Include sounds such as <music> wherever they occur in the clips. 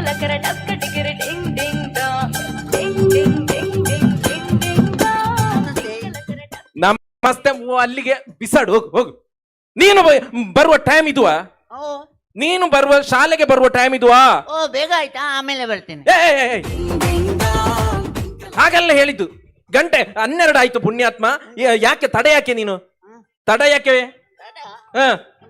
ಲಕರ ಡಕ್ಕ ಟಿಕಿರಿ ಡಿಂಗ್ ಡಿಂಗ್ ಡಾ. ಡಿಂಗ್ ಡಿಂಗ್ ಡಿಂಗ್ ಡಿಂಗ್ ಡಿಂಗ್ ಡಿಂಗ್ ಡಾ. ನಮಸ್ತೆ ಓ, ಅಲ್ಲಿಗೆ ಬಿಸಾಡು ಹೋಗು ಹೋಗು. ನೀನು ಬರುವ ಟೈಮ್ ಇದುವಾ? ಓ. ನೀನು ಬರುವ ಶಾಲೆಗೆ ಬರುವ ಟೈಮ್ ಇದುವಾ? ಓ ಬೇಗ ಆಯ್ತಾ? ಆಮೇಲೆ ಬರ್ತೇನೆ. ಏ, ಏ, ಏ, ಏ. ಹಾಗೆಲ್ಲ ಹೇಳಿದ್ದು. ಗಂಟೆ ಹನ್ನೆರಡು ಆಯ್ತು ಪುಣ್ಯಾತ್ಮ. ಯಾ- ಯಾಕೆ ತಡೆ ಯಾಕೆ ನೀನು? ತಡ ಯಾಕೆ? ಹ.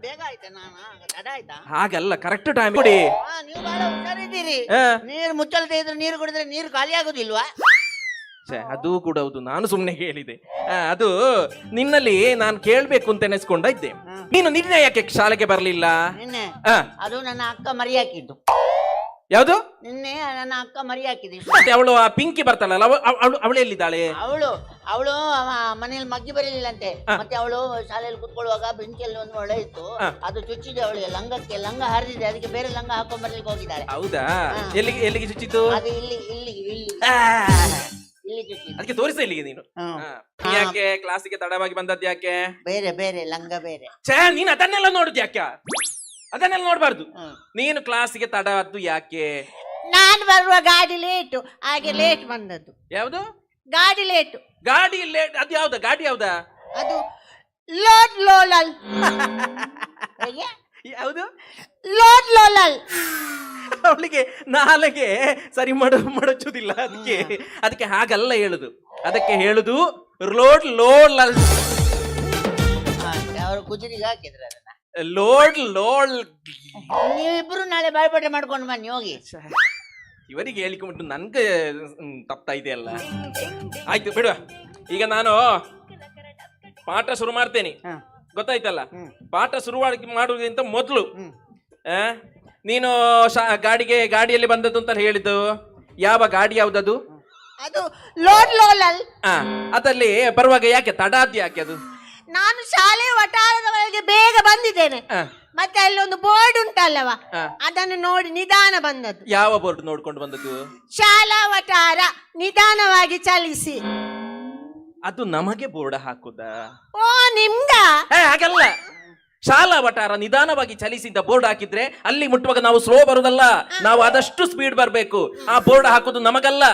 ಬೇಗ ಆಯ್ತಾ ನಾನು? ತಡ ಆಯ್ತಾ? ಹಾಗಲ್ಲ ಕರೆಕ್ಟ್ ಟೈಮ್ ಕೊಡಿ. ಆ, ನೀವು ಬಹಳ ಹುಷಾರಿದ್ದೀರಿ. ನೀರು ಮುಚ್ಚಲ್ದೇ ಇದ್ರೆ ನೀರು ಕುಡಿದ್ರೆ ನೀರು ಖಾಲಿ ಆಗುದಿಲ್ವಾ? ಛೆ, ಅದು ಕೂಡ ಹೌದು. ನಾನು ಸುಮ್ಮನೆ ಹೇಳಿದೆ. ಆ, ಅದು ನಿನ್ನಲ್ಲಿ ನಾನು ಕೇಳ್ಬೇಕು ಅಂತ ಎನಿಸ್ಕೊಂಡ ಇದ್ದೆ. ನೀನು ನಿನ್ನೆ ಯಾಕೆ ಶಾಲೆಗೆ ಬರಲಿಲ್ಲ? ನಿನ್ನೆ? ಅದು ನನ್ನ ಅಕ್ಕ ಮರಿ ಹಾಕಿದ್ದು ಯಾವುದು? ನಿನ್ನೆ ನನ್ನ ಅಕ್ಕ ಮರಿ ಹಾಕಿದ್ದು ಮತ್ತೆ ಅವಳು ಆ ಪಿಂಕಿ ಬರ್ತಾಳಲ್ಲ ಅವ- ಅವ- ಅವಳು ಅವಳು ಎಲ್ಲಿದ್ದಾಳೆ? ಅವಳು ಅವಳು ಮನೇಲಿ ಮಗ್ಗಿ ಬರಲಿಲ್ಲಂತೆ. ಮತ್ತೆ ಅವಳು ಶಾಲೆಯಲ್ಲಿ ಕುತ್ಕೊಳ್ಳುವಾಗ ಬೆಂಕಿಯಲ್ಲಿ ಒಂದು ಒಳ್ಳೆ ಇತ್ತು. ಅದು ಚುಚ್ಚಿದೆ ಅವಳಿಗೆ ಲಂಗಕ್ಕೆ ಲಂಗ ಹರಿದಿದೆ ಅದಕ್ಕೆ ಬೇರೆ ಲಂಗ ಹಾಕೊಂಡ್ ಬರ್ಲಿಕ್ಕೆ ಹೋಗಿದ್ದಾರೆ. ಹೌದಾ. ಎಲ್ಲಿಗೆ ಎಲ್ಲಿಗೆ ಚುಚ್ಚಿತ್ತು ಅದು ಇಲ್ಲಿ ಇಲ್ಲಿ ಇಲ್ಲಿ. ಅದಕ್ಕೆ ತೋರಿಸ ಇಲ್ಲಿಗೆ ನೀನು? ಯಾಕೆ ಕ್ಲಾಸಿಗೆ ತಡವಾಗಿ ಬಂದದ್ದು ಯಾಕೆ? ಬೇರೆ ಬೇರೆ ಲಂಗ ಬೇರೆ. ಛೇ ನೀನು ಅದನ್ನೆಲ್ಲ ನೋಡುದು ಯಾಕೆ? ಅದನ್ನೆಲ್ಲ ನೋಡ್ಬಾರ್ದು. ನೀನು ಕ್ಲಾಸಿಗೆ ತಡವಾದ್ದು ಯಾಕೆ? ನಾನು ಬರುವ ಗಾಡಿ ಲೇಟು ಹಾಗೆ ಲೇಟ್ ಬಂದದ್ದು. ಯಾವುದು? ಗಾಡಿ ಲೇಟು ಗಾಡಿ ಲೇಟ್ ಅದು ಯಾವ್ದ? ಗಾಡಿ ಯಾವ್ದಾ? ಅದು ಲೋಡ್ ಲೋಲಲ್? ಯಾವುದು? ಲೋಡ್ ಲೋಲಲ್ ಅವಳಿಗೆ ನಾಲೆಗೆ ಸರಿ ಮಾಡೋ ಮಾಡೋಚುದಿಲ್ಲ ಅದಕ್ಕೆ. ಅದಕ್ಕೆ ಹಾಗಲ್ಲ ಹೇಳುದು. ಅದಕ್ಕೆ ಹೇಳುದು ಲೋಡ್ ಲೋಡ್ ಅವರು ಕುಜಿರಿಗೆ ಹಾಕಿದ್ರು ಅದನ್ನ. ಲೋಡ್ ಲೋಡ್ ನೀವಿಬ್ರು ನಾಳೆ ಬಾಯ್ಪಾಠ ಮಾಡ್ಕೊಂಡು ಬನ್ನಿ ಹೋಗಿ. ಇವರಿಗೆ ಹೇಳಿಕೊಂಡ್ಬಿಟ್ಟು ನನ್ಗೆ ತಪ್ತಾ ಇದೆ ಅಲ್ಲ ಆಯ್ತು ಬಿಡು ಈಗ ನಾನು ಪಾಠ ಶುರು ಮಾಡ್ತೇನೆ. ಗೊತ್ತಾಯ್ತಲ್ಲ. ಪಾಠ ಶುರು ಮಾಡುವುದಕ್ಕಿಂತ ಮೊದಲು ನೀನು ಗಾಡಿಗೆ ಗಾಡಿಯಲ್ಲಿ ಬಂದದ್ದು ಅಂತ ಹೇಳಿದ್ದು. ಯಾವ ಗಾಡಿ ಯಾವ್ದದು? ಅದು ಲೋಡ್ ಲೋಲಲ್. ಅದರಲ್ಲಿ ಅದಲ್ಲಿ ಬರುವಾಗ ಯಾಕೆ ತಡಾದ್ ಯಾಕೆ ಅದು? ನಾನು ಶಾಲೆ ಒಳಗೆ ಬೇಗ ಬಂದಿದ್ದೇನೆ. ಮತ್ತೆ ಅಲ್ಲಿ ಒಂದು ಬೋರ್ಡ್ ಉಂಟಲ್ಲವ ಅದನ್ನು ನೋಡಿ ನಿಧಾನ ಬಂದದ್ದು. ಯಾವ ಬೋರ್ಡ್ ನೋಡ್ಕೊಂಡು ಬಂದದ್ದು? ಶಾಲಾ ವಟಾರ ನಿಧಾನವಾಗಿ ಚಲಿಸಿ. ಅದು ನಮಗೆ ಬೋರ್ಡ್ ಹಾಕುದ? ಓ ನಿಮ್ಗ ಹಾಗಲ್ಲ. ಶಾಲಾ ವಟಾರ ನಿಧಾನವಾಗಿ ಚಲಿಸಿದ್ದ ಬೋರ್ಡ್ ಹಾಕಿದ್ರೆ ಅಲ್ಲಿ ಮುಟ್ಟುವಾಗ ನಾವು ಸ್ಲೋ ಬರುದಲ್ಲ. ನಾವು ಆದಷ್ಟು ಸ್ಪೀಡ್ ಬರಬೇಕು. ಆ ಬೋರ್ಡ್ ಹಾಕುದು ನಮಗಲ್ಲ.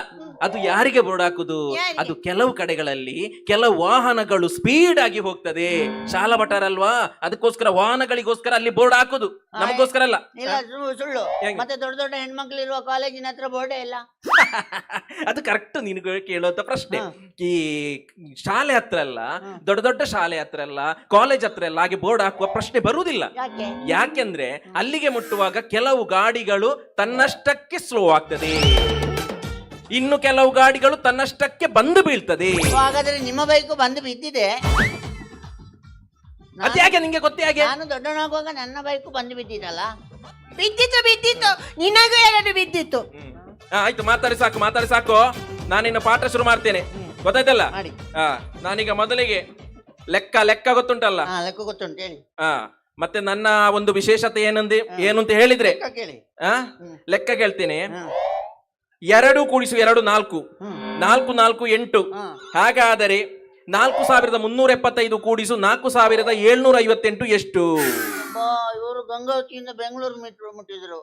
ಅದು ಯಾರಿಗೆ ಬೋರ್ಡ್ ಹಾಕುದು? ಅದು ಕೆಲವು ಕಡೆಗಳಲ್ಲಿ ಕೆಲವು ವಾಹನಗಳು ಸ್ಪೀಡ್ ಆಗಿ ಹೋಗ್ತದೆ. ಶಾಲಾ ಭಟರಲ್ವಾ ಅಲ್ವಾ? ಅದಕ್ಕೋಸ್ಕರ ವಾಹನಗಳಿಗೋಸ್ಕರ ಅಲ್ಲಿ ಬೋರ್ಡ್ ಹಾಕುದು. ನಮಗೋಸ್ಕರ ಅಲ್ಲ. ಇಲ್ಲ ಸುಳ್ಳು ಹೆಂಗೆ? ಮತ್ತೆ ದೊಡ್ಡ ದೊಡ್ಡ ಹೆಣ್ಮಕ್ಳು ಇರುವ ಕಾಲೇಜಿನ ಹತ್ರ ಬೋರ್ಡೇ ಇಲ್ಲ. <laughs> ಅದು ಕರೆಕ್ಟ್ ನಿನಗೆ ಕೇಳುವಂತ ಪ್ರಶ್ನೆ. ಹ. ಈ ಶಾಲೆ ಹತ್ರ ಅಲ್ಲ ಹ. ದೊಡ್ಡ ದೊಡ್ಡ ಶಾಲೆ ಹತ್ರ ಅಲ್ಲ ಕಾಲೇಜ್ ಹತ್ರ ಎಲ್ಲ ಹಾಗೆ ಬೋರ್ಡ್ ಹಾಕುವ ಪ್ರಶ್ನೆ ಬರುವುದಿಲ್ಲ. ಯಾಕೆ? ಯಾಕೆಂದ್ರೆ ಅಲ್ಲಿಗೆ ಮುಟ್ಟುವಾಗ ಕೆಲವು ಗಾಡಿಗಳು ತನ್ನಷ್ಟಕ್ಕೆ ಸ್ಲೋ ಆಗ್ತದೆ. ಇನ್ನು ಕೆಲವು ಗಾಡಿಗಳು ತನ್ನಷ್ಟಕ್ಕೆ ಬಂದು ಬೀಳ್ತದೆ. ಹಾಗಾದ್ರೆ ನಿಮ್ಮ ಬೈಕು ಬಂದು ಬಿದ್ದಿದೆ. ಅದ್ಯಾಕೆ ನಿಂಗೆ ಗೊತ್ತೇ ಹಾಗೆ? ನಾನು ದೊಡ್ಡನಾಗುವಾಗ ನನ್ನ ಬೈಕು ಬಂದು ಬಿದ್ದಿದ್ದಲ್ಲ ಬಿದ್ದಿತ್ತು ಬಿದ್ದಿತ್ತು. ನಿನಗೂ ಎರಡು ಬಿದ್ದಿತ್ತು. ಆ, ಆಯ್ತು ಮಾತಾಡಿ ಸಾಕು ಮಾತಾಡಿ ಸಾಕು. ನಾನಿನ್ನು ಪಾಠ ಶುರು ಮಾಡ್ತೇನೆ. ಗೊತ್ತಾಯ್ತಲ್ಲ? ಮಾಡಿ. ಆ ನಾನೀಗ ಮೊದಲಿಗೆ ಲೆಕ್ಕ ಲೆಕ್ಕ ಗೊತ್ತುಂಟಲ್ಲ? ಹಾ ಲೆಕ್ಕ ಗೊತ್ತುಂಟು ಹೇಳಿ. ಆ ಮತ್ತೆ ನನ್ನ ಒಂದು ವಿಶೇಷತೆ ಏನಂದೆ ಏನು ಅಂತ ಹೇಳಿದ್ರೆ ಲೆಕ್ಕ ಕೇಳಿ. ಆ ಲೆಕ್ಕ ಕೇಳ್ತೇನೆ. ಎರಡು ಕೂಡಿಸು ಎರಡು ನಾಲ್ಕು. ನಾಲ್ಕು ನಾಲ್ಕು ಎಂಟು. ಹಾಗಾದರೆ ನಾಲ್ಕು ಸಾವಿರದ ಮುನ್ನೂರ ಎಪ್ಪತ್ತೈದು ಕೂಡಿಸು ನಾಲ್ಕು ಸಾವಿರದ ಏಳ್ನೂರ ಐವತ್ತೆಂಟು ಎಷ್ಟು ಇವರು ಗಂಗಾವತಿಯಿಂದ ಬೆಂಗಳೂರು ಮೆಟ್ರೋ ಮುಟ್ಟಿದ್ರು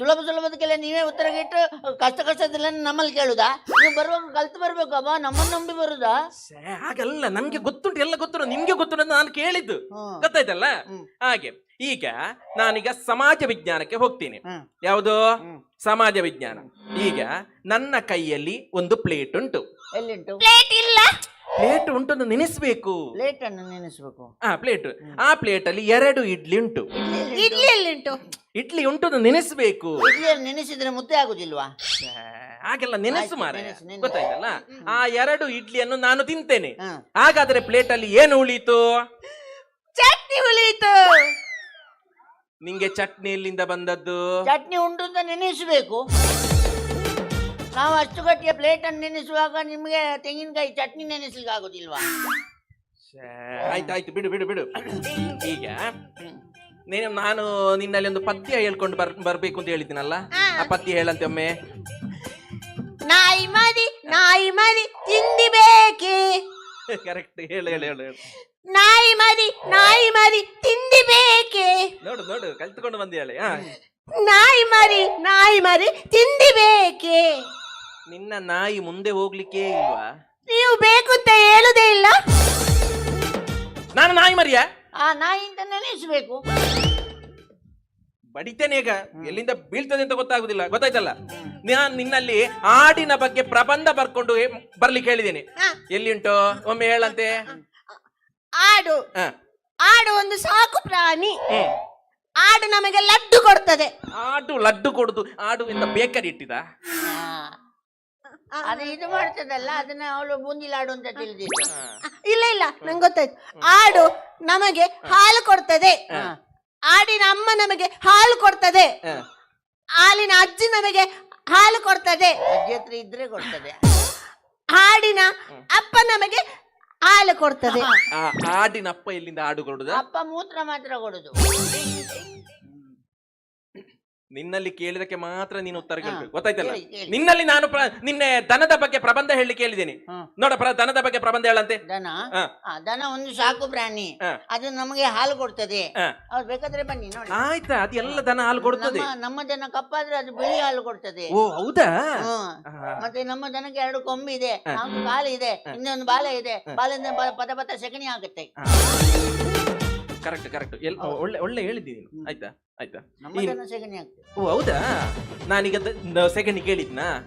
ಸುಲಭ ಸುಲಭದಕ್ಕೆಲ್ಲ ನೀವೇ ಉತ್ತರ ಇಟ್ಟು ಕಷ್ಟ ಕಷ್ಟದಿಲ್ಲ ನಮ್ಮಲ್ಲಿ ಕೇಳುದಾ? ನೀವು ಬರುವಾಗ ಕಲ್ತು ಬರ್ಬೇಕು ಅಬ್ಬಾ ನಮ್ಮನ್ನ ನಂಬಿ ಬರುದಾ? ಛೇ, ಹಾಗಲ್ಲ ನಮ್ಗೆ ಗೊತ್ತುಂಟು ಎಲ್ಲ ಗೊತ್ತುಂಟು ನಿಮ್ಗೆ ಗೊತ್ತುಂಟು ಅಂತ ನಾನು ಕೇಳಿದ್ದು. ಹ್ಮ್. ಗೊತ್ತಾಯ್ತಲ್ಲ? ಹ್ಮ್. ಹಾಗೆ ಈಗ ನಾನೀಗ ಸಮಾಜ ವಿಜ್ಞಾನಕ್ಕೆ ಹೋಗ್ತೀನಿ. ಹ್ಮ್. ಯಾವುದು? ಹ್ಮ್. ಸಮಾಜ ವಿಜ್ಞಾನ. ಈಗ ನನ್ನ ಕೈಯಲ್ಲಿ ಒಂದು ಪ್ಲೇಟ್ ಉಂಟು. ಎಲ್ಲಿಂಟು? ಪ್ಲೇಟ್ ಇಲ್ಲ. ಪ್ಲೇಟ್ ಉಂಟು ಅಂತ ನೆನೆಸ್ಬೇಕು. ಲೇಟ್ ಅನ್ನು ನೆನೆಸ್ಬೇಕು. ಆ ಪ್ಲೇಟ್. ಆ ಪ್ಲೇಟ್ ಅಲ್ಲಿ ಎರಡು ಇಡ್ಲಿ ಉಂಟು. ಇಡ್ಲಿ ಎಲ್ಲಿಂಟು ಇಡ್ಲಿ ಉಂಟು ಅಂತ ನೆನೆಸ್ಬೇಕು. ಇಡ್ಲಿಯಲ್ಲಿ ನೆನೆಸಿದ್ರೆ ಮುದ್ದೆ ಆಗುದಿಲ್ವಾ? ಹಾಗೆಲ್ಲ ನೆನೆಸು ಮಾರೆ ಮಾರ ನೆನೆಸು, ನೆನೆಸು. ಗೊತ್ತಾಯ್ತಲ್ಲ? ಆ ಎರಡು ಇಡ್ಲಿಯನ್ನು ನಾನು ತಿಂತೇನೆ. ಹಾ. ಹಾಗಾದ್ರೆ ಪ್ಲೇಟ್ ಅಲ್ಲಿ ಏನು ಉಳೀತು ಚಟ್ನಿ ಉಳಿಯಿತು. ನಿಂಗೆ ಚಟ್ನಿ ಎಲ್ಲಿಂದ ಬಂದದ್ದು? ಚಟ್ನಿ ಉಂಟು ಅಂತ ನೆನೆಸಬೇಕು. ನಾವು ಅಷ್ಟು ಗಟ್ಟಿಯ ಪ್ಲೇಟ್ ಅನ್ನು ನೆನೆಸುವಾಗ ನಿಮಗೆ ತೆಂಗಿನಕಾಯಿ ಚಟ್ನಿ ನೆನೆಸ್ಲಿಕ್ಕೆ ಆಗುದಿಲ್ವಾ? ಆಯ್ತಾಯ್ತು ಬಿಡು ಬಿಡು ಬಿಡು. ಈಗ ನೀನು ನಾನು ನಿನ್ನಲ್ಲಿ ಒಂದು ಪದ್ಯ ಹೇಳ್ಕೊಂಡು ಬರ್ ಬರ್ಬೇಕು ಅಂತ ಹೇಳಿದ್ದೀನಲ್ಲ? ಆ ಪದ್ಯ ಹೇಳಂತೆ ಒಮ್ಮೆ. ನಾಯಿ ಮರಿ ನಾಯಿ ಮರಿ ತಿಂಡಿ ಬೇಕೆ? ಕರೆಕ್ಟ್ ಹೇಳು ಹೇಳು ಹೇಳು ಹೇಳು. ನಾಯಿ ಮರಿ ನಾಯಿ ಮರಿ ತಿಂಡಿ ಬೇಕೆ? ನೋಡು ನೋಡು ಕಲ್ತ್ಕೊಂಡು ಬಂದಿ ಹೇಳಿ ಹಾ. ನಾಯಿ ಮರಿ ನಾಯಿ ಮರಿ ತಿಂಡಿ ಬೇಕೆ? ನಿನ್ನ ನಾಯಿ ಮುಂದೆ ಹೋಗ್ಲಿಕ್ಕೆ ಇಲ್ವಾ? ನೀವು ಬೇಕು ಅಂತ ಹೇಳುದೇ ಇಲ್ಲ. ನಾನು ನಾಯಿ ಮರಿಯ? ಆ ನಾಯಿ ಅಂತ ನೆನೆಸ್ಬೇಕು. ಬಡಿತೇನೆ ಈಗ. ಎಲ್ಲಿಂದ ಬೀಳ್ತದೆ ಅಂತ ಗೊತ್ತಾಗುದಿಲ್ಲ. ಗೊತ್ತಾಯ್ತಲ್ಲ? ನಾನು ನಿನ್ನಲ್ಲಿ ಆಡಿನ ಬಗ್ಗೆ ಪ್ರಬಂಧ ಬರ್ಕೊಂಡು ಏ- ಬರ್ಲಿಕ್ಕೆ ಹೇಳಿದ್ದೇನೆ. ಹ. ಎಲ್ಲಿ ಉಂಟು ಒಮ್ಮೆ ಹೇಳಂತೆ. ಆಡು. ಹ. ಆಡು ಒಂದು ಸಾಕು ಪ್ರಾಣಿ. ಹ್ಮ್. ಆಡು ನಮಗೆ ಲಡ್ಡು ಕೊಡ್ತದೆ. ಆಡು ಲಡ್ಡು ಕೊಡುದು. ಆಡು ಇಂದ ಬೇಕರಿ ಇಟ್ಟಿದ? ಅದು ಇದು ಮಾಡ್ತದಲ್ಲ ಅದನ್ನ ಅವಳು ಬೂಂದಿ ಲಾಡು ಅಂತ ತಿಳಿದಿದ್ದು. ಇಲ್ಲ ಇಲ್ಲ ನಂಗೆ ಗೊತ್ತಾಯ್ತು. ಆಡು ನಮಗೆ ಹಾಲು ಕೊಡ್ತದೆ. ಆಡಿನ ಅಮ್ಮ ನಮಗೆ ಹಾಲು ಕೊಡ್ತದೆ. ಹಾಲಿನ ಅಜ್ಜಿ ನಮಗೆ ಹಾಲು ಕೊಡ್ತದೆ. ಅಜ್ಜಿ ಹತ್ರ ಇದ್ರೆ ಕೊಡ್ತದೆ. ಹಾಡಿನ ಅಪ್ಪ ನಮಗೆ ಹಾಲು ಕೊಡ್ತದೆ. ಆ ಆಡಿನ ಅಪ್ಪ ಎಲ್ಲಿಂದ ಆಡು ಕೊಡುದು? ಅಪ್ಪ ಮೂತ್ರ ಮಾತ್ರ ಕೊಡುದು. ನಿನ್ನಲ್ಲಿ ಕೇಳಿದಕ್ಕೆ ಮಾತ್ರ ನೀನು ಉತ್ತರ ಕೇಳಬೇಕು. ಗೊತ್ತಾಯ್ತಲ್ಲ? ಹೇಳಿ, ಹೇಳಿ. ನಿನ್ನಲ್ಲಿ ನಾನು ಪ್ರ- ನಿನ್ನೆ ದನದ ಬಗ್ಗೆ ಪ್ರಬಂಧ ಹೇಳಲಿಕ್ಕೆ ಕೇಳಿದ್ದೀನಿ. ಹ್ಮ್. ನೋಡ ಪ್ರ ದನದ ಬಗ್ಗೆ ಪ್ರಬಂಧ ಹೇಳಂತೆ. ದನ? ಹ. ಆ, ದನ ಒಂದು ಸಾಕು ಪ್ರಾಣಿ. ಹ. ಅದು ನಮಗೆ ಹಾಲು ಕೊಡ್ತದೆ. ಹ. ಅವ್ರು ಬೇಕಾದ್ರೆ ಬನ್ನಿ ನೋಡಿ. ಆಯ್ತಾ? ಅದೆಲ್ಲ ಎಲ್ಲ ದನ ಹಾಲು ಕೊಡ್ತದೆ. ನಮ್ಮ ನಮ್ಮ ದನ ಕಪ್ಪಾದ್ರೆ ಅದು ಬಿಳಿ ಹಾಲು ಕೊಡ್ತದೆ. ಓ ಹೌದಾ? ಹ್ಮ್. ಆ, ಮತ್ತೆ ನಮ್ಮ ದನಕ್ಕೆ ಎರಡು ಕೊಂಬಿದೆ ನಾಲ್ಕು ಕಾಲು ಇದೆ ಇನ್ನೊಂದು ಬಾಲ ಇದೆ. ಬಾಲಿಂದ ಬ- ಪದ ಪದ ಸೆಗಣಿ ಆಗುತ್ತೆ. Correct correct. ಎಲ್ ಒಳ್ಳೆ ಒಳ್ಳೆ ಹೇಳಿದ್ದೀನಿ ಆಯ್ತಾ? ಆಯ್ತಾ? ನಮ್ಮ ಈ- ದನ ಸೆಗಣಿ ಆಗ್ತದೆ. ಓ ಹೌದಾ? ನಾನೀಗ ಸೆಕೆಂಡ್ ಕೇಳಿದ್ನಾ?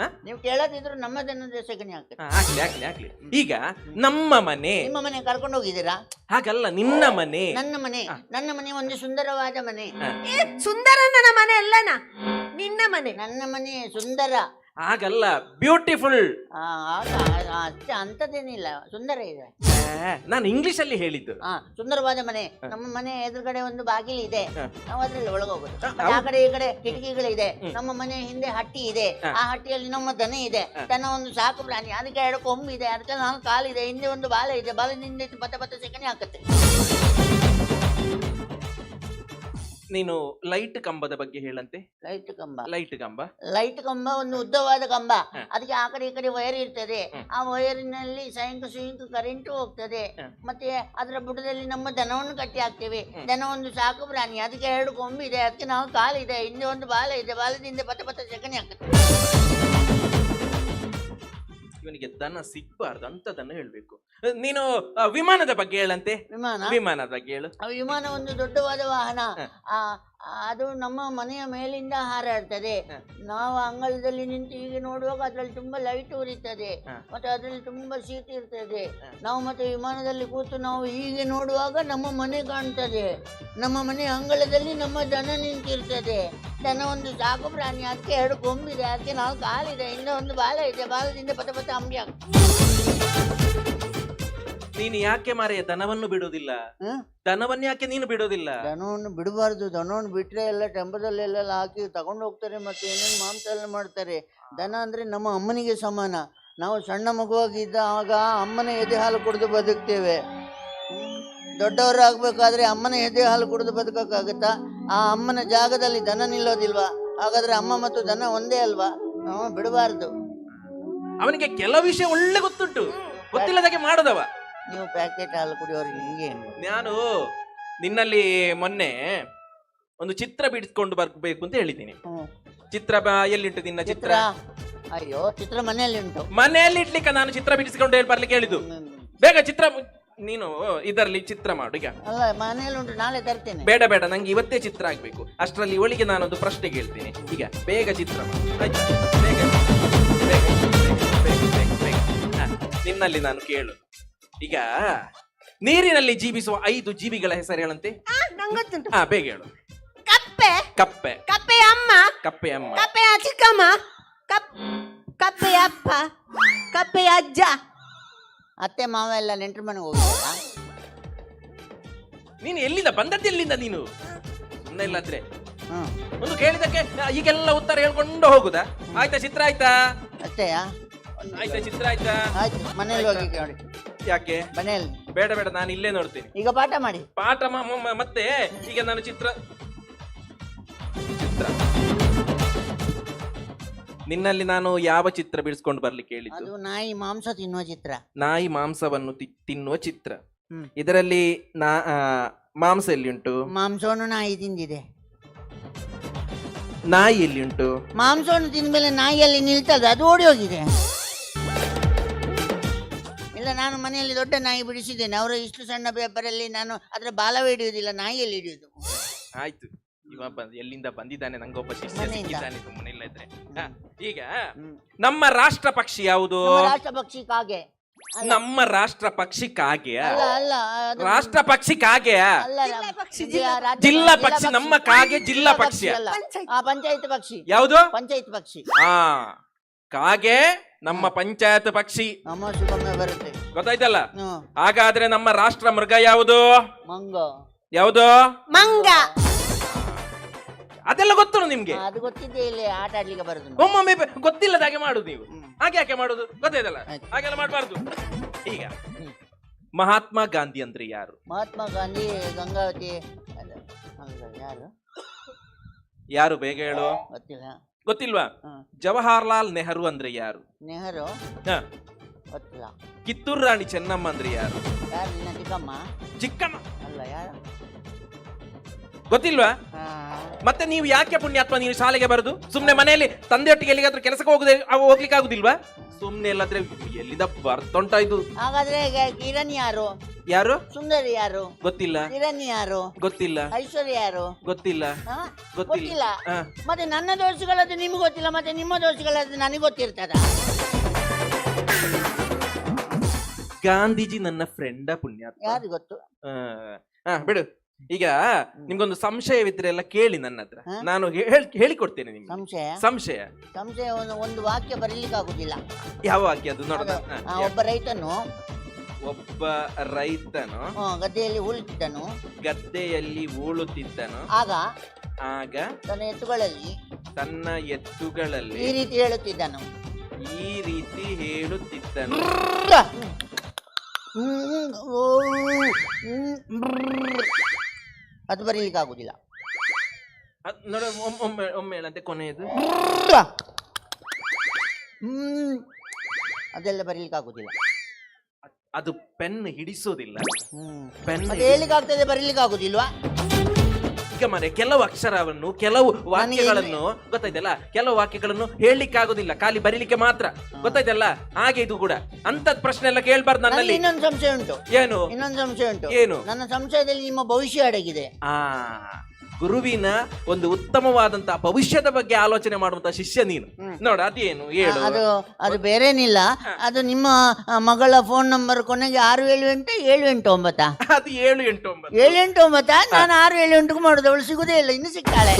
ಹಾ? ನೀವು ಕೇಳದಿದ್ರು ನಮ್ಮ ಜನದ ಸೆಗಣಿ ಆಗ್ತದೆ. ಹಾ, ಹಾಕ್ಲಿ ಹಾಕ್ಲಿ ಹಾಕ್ಲಿ ಈಗ ನಮ್ಮ ಮನೆ ನಿಮ್ಮ ಮನೆ ಕರ್ಕೊಂಡು ಹೋಗಿದ್ದೀರಾ? ಹಾಗಲ್ಲ ನಿನ್ನ ಮನೆ ನನ್ನ ಮನೆ ನನ್ನ ಮನೆ ಒಂದು ಸುಂದರವಾದ ಮನೆ. ಏ, ನನ್ನ ಮನೆ ಅಲ್ಲನ? ನಿನ್ನ ಮನೆ. ನನ್ನ ಮನೆ ಸುಂದರ. ಹಾಗಲ್ಲ ಬ್ಯೂಟಿಫುಲ್ ಆ, ಆಗ ಆ, ಅಷ್ಟೇ ಅಂತದೇನಿಲ್ಲ ಸುಂದರ ಇದೆ. ನಾನು ಇಂಗ್ಲಿಷ್ ಅಲ್ಲಿ ಹೇಳಿದ್ದು ಸುಂದರವಾದ ಮನೆ. ನಮ್ಮ ಮನೆ ಎದುರುಗಡೆ ಒಂದು ಬಾಗಿಲು ಇದೆ. ಹ. ನಾವು ಅದ್ರಲ್ಲಿ ಒಳಗೋಗೋದು. ಮತ್ತೆ ಆ ಕಡೆ ಈ ಕಡೆ ಕಿಟಕಿಗಳಿದೆ. ನಮ್ಮ ಮನೆ ಹಿಂದೆ ಹಟ್ಟಿ ಇದೆ. ಆ ಹಟ್ಟಿಯಲ್ಲಿ ನಮ್ಮ ದನ ಇದೆ. ದನ ಒಂದು ಸಾಕು ಪ್ರಾಣಿ. ಅದಕ್ಕೆ ಎರಡು ಕೊಂಬು ಇದೆ ಅದಕ್ಕೆ ನಾಲ್ಕು ಕಾಲಿದೆ. ಹಿಂದೆ ಒಂದು ಬಾಲ ಇದೆ. ಬಾಲದಿಂದ ಇದು ಬತ್ತ ಬತ್ತ ಸೆಕಣಿ ಹಾಕುತ್ತೆ. ನೀನು ಲೈಟ್ ಕಂಬದ ಬಗ್ಗೆ ಹೇಳಂತೆ. ಲೈಟ್ ಕಂಬ. ಲೈಟ್ ಕಂಬ. ಲೈಟ್ ಕಂಬ ಒಂದು ಉದ್ದವಾದ ಕಂಬ. ಅದಕ್ಕೆ ಆ ಕಡೆ ಈ ಕಡೆ ವೈರ್ ಇರ್ತದೆ. ಆ ವೈರಿನಲ್ಲಿ ಸೈಂಕು ಸುಯಿಂಕು ಕರೆಂಟ್ ಹೋಗ್ತದೆ. ಮತ್ತೆ ಅದರ ಬುಡದಲ್ಲಿ ನಮ್ಮ ದನವನ್ನು ಕಟ್ಟಿ ಹಾಕ್ತೇವೆ. ದನ ಒಂದು ಸಾಕು ಪ್ರಾಣಿ. ಅದಕ್ಕೆ ಎರಡು ಕೊಂಬಿದೆ ಅದಕ್ಕೆ ನಾವು ಕಾಲಿದೆ ಹಿಂದೆ ಒಂದು ಬಾಲ ಇದೆ. ಬಾಲದಿಂದ ಪತ ಪತ ಸೆಗಣಿ ಹಾಕುತ್ತೆ. ಇವನಿಗೆ ದನ ಸಿಗ್ಬಾರ್ದು. ಅಂತದನ್ನು ಹೇಳ್ಬೇಕು. ನೀನು ಆ, ವಿಮಾನದ ಬಗ್ಗೆ ಹೇಳಂತೆ. ವಿಮಾನ? ವಿಮಾನದ ಬಗ್ಗೆ ಹೇಳು. ಆ ವಿಮಾನ ಒಂದು ದೊಡ್ಡವಾದ ವಾಹನ. ಆ ಆ, ಅದು ನಮ್ಮ ಮನೆಯ ಮೇಲಿಂದ ಹಾರಾಡ್ತದೆ. ನಾವು ಅಂಗಳದಲ್ಲಿ ನಿಂತು ಹೀಗೆ ನೋಡುವಾಗ ಅದರಲ್ಲಿ ತುಂಬಾ ಲೈಟ್ ಉರಿತದೆ. ಹ. ಮತ್ತೆ ಅದರಲ್ಲಿ ತುಂಬಾ ಸೀಟ್ ಇರ್ತದೆ. ನಾವು ಮತ್ತೆ ವಿಮಾನದಲ್ಲಿ ಕೂತು ನಾವು ಹೀಗೆ ನೋಡುವಾಗ ನಮ್ಮ ಮನೆ ಕಾಣ್ತದೆ. ನಮ್ಮ ಮನೆ ಅಂಗಳದಲ್ಲಿ ನಮ್ಮ ದನ ನಿಂತಿರ್ತದೆ. ದನ ಒಂದು ಸಾಕು ಪ್ರಾಣಿ ಅದಕ್ಕೆ ಎರಡು ಕೊಂಬಿದೆ ಅದಕ್ಕೆ ನಾವು ಕಾಲಿದೆ ಇನ್ನೂ ಒಂದು ಬಾಲ ಇದೆ. ಬಾಲದಿಂದ ಪದ ಪದ ಅಂಬಿ ಆಗ್ತದೆ. ನೀನು ಯಾಕೆ ಮಾರೆಯ ದನವನ್ನು ಬಿಡೋದಿಲ್ಲ ಹ್ಮ್? ದನವನ್ನು ಯಾಕೆ ನೀನು ಬಿಡೋದಿಲ್ಲ ದನವನ್ನು ಬಿಡಬಾರ್ದು. ದನವನ್ನು ಬಿಟ್ರೆ ಎಲ್ಲ ಟೆಂಪದಲ್ಲೆಲ್ಲ ಹಾಕಿ ತಗೊಂಡು ಹೋಗ್ತಾರೆ ಮತ್ತೆ ಏನೇನು ಮಾಂಸ ಎಲ್ಲ ಮಾಡ್ತಾರೆ. ದನ ಅಂದ್ರೆ ನಮ್ಮ ಅಮ್ಮನಿಗೆ ಸಮಾನ. ನಾವು ಸಣ್ಣ ಮಗುವಾಗಿದ್ದ ಆಗ ಅಮ್ಮನ ಎದೆ ಹಾಲು ಕುಡಿದು ಬದುಕ್ತೇವೆ. ದೊಡ್ಡವರು ಆಗ್ಬೇಕಾದ್ರೆ ಅಮ್ಮನ ಎದೆ ಹಾಲು ಕುಡಿದು ಬದುಕಕ್ಕಾಗತ್ತಾ? ಆ ಅಮ್ಮನ ಜಾಗದಲ್ಲಿ ದನ ನಿಲ್ಲೋದಿಲ್ವಾ? ಹಾಗಾದ್ರೆ ಅಮ್ಮ ಮತ್ತು ದನ ಒಂದೇ ಅಲ್ವಾ? ನಾವು ಬಿಡಬಾರ್ದು. ಅವನಿಗೆ ಕೆಲವು ವಿಷಯ ಒಳ್ಳೆ ಗೊತ್ತುಂಟು. ಗೊತ್ತಿಲ್ಲದಾಗೆ ಮಾಡೋದವ. ನೀವು ಪ್ಯಾಕೆಟ್ ಹಾಲು ಕುಡಿಯೋರಿಗೆ ನಿಮಗೆ ನಾನು ನಿನ್ನಲ್ಲಿ ಮೊನ್ನೆ ಒಂದು ಚಿತ್ರ ಬಿಡಿಸ್ಕೊಂಡು ಬರ್ಬೇಕು ಅಂತ ಹೇಳಿದ್ದೀನಿ. ಚಿತ್ರ ಬ- ಎಲ್ಲಿಂಟು ನಿನ್ನ ಚಿತ್ರ? ಚಿತ್ರ? ಅಯ್ಯೋ ಚಿತ್ರ ಮನೆಯಲ್ಲಿ ಉಂಟು. ಮನೆಯಲ್ಲಿ ಇಡ್ಲಿಕ್ಕೆ ನಾನು ಚಿತ್ರ ಬಿಡಿಸಿಕೊಂಡು ಹೇಳಿ ಬರ್ಲಿಕ್ಕೆ ಹೇಳಿದ್ದು. ಹ್ಮ್. ಬೇಗ ಚಿತ್ರ ನೀನು ಇದರಲ್ಲಿ ಚಿತ್ರ ಮಾಡು ಈಗ. ಅಲ್ಲ ಮನೆಯಲ್ಲಿ ಉಂಟು ನಾಳೆ ತರ್ತೇನೆ. ಬೇಡ ಬೇಡ ನಂಗೆ ಇವತ್ತೇ ಚಿತ್ರ ಆಗ್ಬೇಕು. ಅಷ್ಟರಲ್ಲಿ ಇವಳಿಗೆ ನಾನೊಂದು ಪ್ರಶ್ನೆ ಕೇಳ್ತೀನಿ. ಈಗ ಬೇಗ ಚಿತ್ರ ಮಾಡು. ಆಯ್ತಾ? ಬೇಗ ಬೇಗ, ಬೇಗ, ಬೇಗ, ಬೇಗ, ಬೇಗ. ಹ, ನಿನ್ನಲ್ಲಿ ನಾನು ಕೇಳು. ಈಗ ನೀರಿನಲ್ಲಿ ಜೀವಿಸುವ ಐದು ಜೀವಿಗಳ ಹೆಸರು ಹೇಳಂತೆ? ಆ, ನಂಗ್ ಗೊತ್ತುಂಟು. ಹಾ ಬೇಗ ಹೇಳು. ಕಪ್ಪೆ. ಕಪ್ಪೆ. ಕಪ್ಪೆ ಅಮ್ಮ. ಕಪ್ಪೆ ಅಮ್ಮ. ಕಪ್ಪೆ ಚಿಕ್ಕಮ್ಮ. ಕಪ್ ಕಪ್ಪೆಯ ಅಪ್ಪ. ಕಪ್ಪೆ ಅಜ್ಜ. ಅತ್ತೆ ಮಾವ ಎಲ್ಲ ನೆಂಟ್ರ ಮನೆಗೆ ಹೋಗಿದ್ದಾರಾ? ನೀನು ಎಲ್ಲಿಂದ ಬಂದದ್ದು ಎಲ್ಲಿಂದ ನೀನು? ಸುಮ್ಮನೆ ಇಲ್ಲಾದ್ರೆ. ಹ್ಮ್. ಒಂದು ಕೇಳಿದಕ್ಕೆ ಆ, ಈಗೆಲ್ಲ ಉತ್ತರ ಹೇಳ್ಕೊಂಡು ಹೋಗುದಾ? ಆಯ್ತಾ ಚಿತ್ರ ಆಯ್ತಾ? ಅತ್ತೆಯಾ? ಆಯ್ತಾ ಚಿತ್ರ ಆಯ್ತಾ? ಆಯ್ತು ಮನೇಲಿ ಹೋಗಿ ನೋಡಿ ಯಾಕೆ? ಮನೆಯಲ್ಲಿ ಬೇಡ ಬೇಡ ನಾನು ಇಲ್ಲೇ ನೋಡ್ತೀನಿ. ಈಗ ಪಾಠ ಮಾಡಿ. ಪಾಠ ಮ- ಮ- ಮ- ಮತ್ತೆ ಈಗ ನಾನು ಚಿತ್ರ. ಚಿತ್ರ. ನಿನ್ನಲ್ಲಿ ನಾನು ಯಾವ ಚಿತ್ರ ಬಿಡಿಸ್ಕೊಂಡು ಬರ್ಲಿಕ್ಕೆ ಹೇಳಿದ್ದು? ಅದು ನಾಯಿ ಮಾಂಸ ತಿನ್ನುವ ಚಿತ್ರ. ನಾಯಿ ಮಾಂಸವನ್ನು ತಿ- ತಿನ್ನುವ ಚಿತ್ರ. ಹ್ಮ್. ಇದರಲ್ಲಿ ನಾ ಆ, ಮಾಂಸ ಎಲ್ಲಿ ಉಂಟು ಮಾಂಸವನ್ನು ನಾಯಿ ತಿಂದಿದೆ. ನಾಯಿ ಎಲ್ಲಿ ಉಂಟು ಮಾಂಸವನ್ನು ತಿಂದ್ಮೇಲೆ ನಾಯಿಯಲ್ಲಿ ನಿಲ್ತದೆ ಅದು ಓಡಿ ಹೋಗಿದೆ. ಇಲ್ಲ ನಾನು ಮನೆಯಲ್ಲಿ ದೊಡ್ಡ ನಾಯಿ ಬಿಡಿಸಿದ್ದೇನೆ. ಅವರ ಇಷ್ಟು ಸಣ್ಣ ಪೇಪರಲ್ಲಿ ನಾನು ಅದರ ಬಾಲವೇ ಹಿಡಿಯುವುದಿಲ್ಲ ನಾಯಿಯಲ್ಲಿ ಹಿಡಿಯುದು ಆಯ್ತು. ಇವ ಬಂದ್ ಎಲ್ಲಿಂದ ಬಂದಿದ್ದಾನೆ? ನಂಗೊಬ್ಬ ಶಿಷ್ಯ ಮನೆಯಿಂದ. ಸಿಕ್ಕಿದ್ದಾನೆ ಸುಮ್ಮನೆ ಇಲ್ಲ ಇದ್ರೆ. ಹ, ಈಗ ನಮ್ಮ ರಾಷ್ಟ್ರ ಪಕ್ಷಿ ಯಾವುದು? ನಮ್ಮ ರಾಷ್ಟ್ರ ಪಕ್ಷಿ ಕಾಗೆ. ಅಲ್ಲ. ನಮ್ಮ ರಾಷ್ಟ್ರ ಪಕ್ಷಿ ಕಾಗೆ ಅಲ್ಲ ಅಲ್ಲ ಅದು- ರಾಷ್ಟ್ರ ಪಕ್ಷಿ ಕಾಗೆಯ? ಅಲ್ಲ ಜಿಲ್ಲಾ ಪಕ್ಷಿ, ಇದು ಜಿಲ್ಲಾ ರಾಜ್ಯ- ಜಿಲ್ಲಾ ಪಕ್ಷಿ, ನಮ್ಮ ಕಾಗೆ ಜಿಲ್ಲಾ ಪಕ್ಷಿ. ಅಲ್ಲ. ಪಂಚಾಯ್ತಿ. ಆ ಪಂಚಾಯತ್ ಪಕ್ಷಿ. ಯಾವುದು? ಪಂಚಾಯತ್ ಪಕ್ಷಿ. ಹಾ ಕಾಗೆ ನಮ್ಮ ಪಂಚಾಯತ್ ಪಕ್ಷಿ. ನಮ್ಮ ಶುಭಮೆ ಬರುತ್ತೆ. ಗೊತ್ತಾಯ್ತಲ್ಲ? ಹಾಗಾದ್ರೆ ನಮ್ಮ ರಾಷ್ಟ್ರ ಮೃಗ ಯಾವುದು? ಮಂಗ. ಯಾವುದು? ಮಂಗ. ಅದೆಲ್ಲ ಗೊತ್ತು ನಿಮ್ಗೆ? ಅದು ಗೊತ್ತಿದ್ದೆ ಇಲ್ಲಿ ಆಟ ಆಡ್ಲಿಕ್ಕೆ ಬರುದು ಒಮ್ಮೊಮ್ಮೆ ಗೊತ್ತಿಲ್ಲದ ಹಾಗೆ ಮಾಡುದು ನೀವು. ಹಾಗೆ ಯಾಕೆ ಮಾಡುದು? ಗೊತ್ತಾಯ್ತಲ್ಲ? ಹಾಗೆಲ್ಲ ಮಾಡಬಾರ್ದು. ಈಗ ಮಹಾತ್ಮ ಗಾಂಧಿ ಅಂದ್ರೆ ಯಾರು? ಮಹಾತ್ಮ ಗಾಂಧಿ ಗಂಗಾವತಿ ಯಾರು? ಯಾರು ಬೇಗ ಹೇಳು? ಗೊತ್ತಿಲ್ಲ. ಗೊತ್ತಿಲ್ವಾ. ಜವಾಹರ್ಲಾಲ್ ನೆಹರು ಅಂದ್ರೆ ಯಾರು? ನೆಹರು? ಹ. ಗೊತ್ತಿಲ್ಲ. ಕಿತ್ತೂರು ರಾಣಿ ಚೆನ್ನಮ್ಮ ಅಂದ್ರೆ ಯಾರು? ಯಾರು ನಿನ್ನ ಚಿಕ್ಕಮ್ಮ? ಚಿಕ್ಕಮ್ಮ. ಅಲ್ಲ ಯಾರು? ಗೊತ್ತಿಲ್ವಾ? ಹಾ. ಮತ್ತೆ ನೀವು ಯಾಕೆ ಪುಣ್ಯಾತ್ಮ? ನೀವು ಶಾಲೆಗೆ ಬರೋದು? ಸುಮ್ನೆ ಮನೆಯಲ್ಲಿ ತಂದೆಯೊಟ್ಟಿಗೆ ಎಲ್ಲಿಗಾದ್ರೂ ಕೆಲಸಕ್ಕೆ ಹೋಗುದೇ ಹೋಗ್ಲಿಕ್ಕೆ ಆಗುದಿಲ್ವಾ? ಸುಮ್ನೆ ಎಲ್ಲಾದ್ರೆ ಎಲ್ಲಿದ ಬರ್ತೊಂಟ ಇದು? ಹಾಗಾದ್ರೆ ಕಿರಣ್ ಯಾರು? ಯಾರು? ಸುಂದರಿ ಯಾರು? ಗೊತ್ತಿಲ್ಲ. ಕಿರಣ್ ಯಾರು? ಗೊತ್ತಿಲ್ಲ. ಐಶ್ವರ್ಯ ಯಾರು? ಗೊತ್ತಿಲ್ಲ. ಹಾ? ಗೊತ್ತಿಲ್ಲ. ಗೊತ್ತಿಲ್ಲ. ಹ. ಮತ್ತೆ ನನ್ನ ದೋಷಗಳದ್ದು ನಿಮ್ಗೆ ಗೊತ್ತಿಲ್ಲ ಮತ್ತೆ ನಿಮ್ಮ ದೋಷಗಳದ್ದು ನನಗೆ ಗೊತ್ತಿರ್ತದ? ಗಾಂಧೀಜಿ ನನ್ನ ಫ್ರೆಂಡ ಪುಣ್ಯ ಯಾರು ಗೊತ್ತು? ಆ, ಬಿಡು. ಈಗ ನಿಮ್ಗೊಂದು ಸಂಶಯವಿದ್ರೆ ಎಲ್ಲ ಕೇಳಿ ನನ್ನ ಹತ್ರ ಹ? ನಾನು ಹೇಳ್- ಹೇಳಿಕೊಡ್ತೇನೆ ನಿಮ್ಗೆ. ಸಂಶಯ? ಸಂಶಯ. ಸಂಶಯ ಒಂದು ಒಂದು ವಾಕ್ಯ ಬರೀಲಿಕ್ಕೆ ಆಗುದಿಲ್ಲ. ಯಾವ ವಾಕ್ಯ ಅದು? ನೋಡೋಣ. ಅದು, ಹ, ಆ, ಒಬ್ಬ ರೈತನು. ಒಬ್ಬ ರೈತನು. ಆ, ಗದ್ದೆಯಲ್ಲಿ ಉಳಿತಿದ್ದನು ಗದ್ದೆಯಲ್ಲಿ ಉಳುತ್ತಿದ್ದನು ಆಗ ಆಗ ತನ್ನ ಎತ್ತುಗಳಲ್ಲಿ ತನ್ನ ಎತ್ತುಗಳಲ್ಲಿ ಈ ರೀತಿ ಹೇಳುತ್ತಿದ್ದನು. ಈ ರೀತಿ ಹೇಳುತ್ತಿದ್ದನು. ಅದು ಬರೀಲಿಕ್ಕೆ ಆಗುದಿಲ್ಲ. ನೋಡು ಒಮ್ಮೆ ಒಮ್ಮೆ ಹೇಳಂತೆ ಕೊನೆಯದು ಹ್ಮ್. ಅದೆಲ್ಲ ಬರೀಲಿಕ್ಕೆ ಆಗುದಿಲ್ಲ. ಅದು ಪೆನ್ ಹಿಡಿಸೋದಿಲ್ಲ. ಹ್ಮ್. ಪೆನ್ ಬರೀಲಿಕ್ಕೆ ಆಗುದಿಲ್ವಾ? ಈಗ ಮನೆ ಕೆಲವು ಅಕ್ಷರವನ್ನು ಕೆಲವು ವಾಕ್ಯಗಳನ್ನು ಗೊತ್ತಾಯ್ತಲ್ಲ? ಕೆಲವು ವಾಕ್ಯಗಳನ್ನು ಹೇಳಲಿಕ್ಕೆ ಆಗೋದಿಲ್ಲ ಖಾಲಿ ಬರೀಲಿಕ್ಕೆ ಮಾತ್ರ. ಗೊತ್ತಾಯ್ತಲ್ಲ? ಹಾಗೆ ಇದು ಕೂಡ. ಅಂತ ಪ್ರಶ್ನೆ ಎಲ್ಲ ಕೇಳ್ಬಾರ್ದು ನನ್ನಲ್ಲಿ. ಇನ್ನೊಂದು ಸಂಶಯ ಉಂಟು. ಏನು? ಇನ್ನೊಂದು ಸಂಶಯ ಉಂಟು. ಏನು? ನನ್ನ ಸಂಶಯದಲ್ಲಿ ನಿಮ್ಮ ಭವಿಷ್ಯ ಅಡಗಿದೆ. ಆ. ಗುರುವಿನ ಒಂದು ಉತ್ತಮವಾದಂತಹ ಭವಿಷ್ಯದ ಬಗ್ಗೆ ಆಲೋಚನೆ ಮಾಡುವಂತ ಶಿಷ್ಯ ನೀನು. ನೋಡ ಅದೇನು? ಹೇಳು ಅದು ಅದು ಬೇರೇನಿಲ್ಲ. ಅದು ನಿಮ್ಮ ಮಗಳ ಫೋನ್ ನಂಬರ್ ಕೊನೆಗೆ ಆರು ಏಳು ಎಂಟು ಏಳು ಎಂಟು ಒಂಬತ್ತಾ. ಅದು ಏಳು ಎಂಟು ಒಂಬತ್ತು. ಏಳು ಎಂಟು ಒಂಬತ್ತಾ? ನಾನು ಆರು ಏಳು ಎಂಟು ಮಾಡುದು ಅವಳು ಸಿಗುದೇ ಇಲ್ಲ ಇನ್ನು ಸಿಗ್ತಾಳೆ.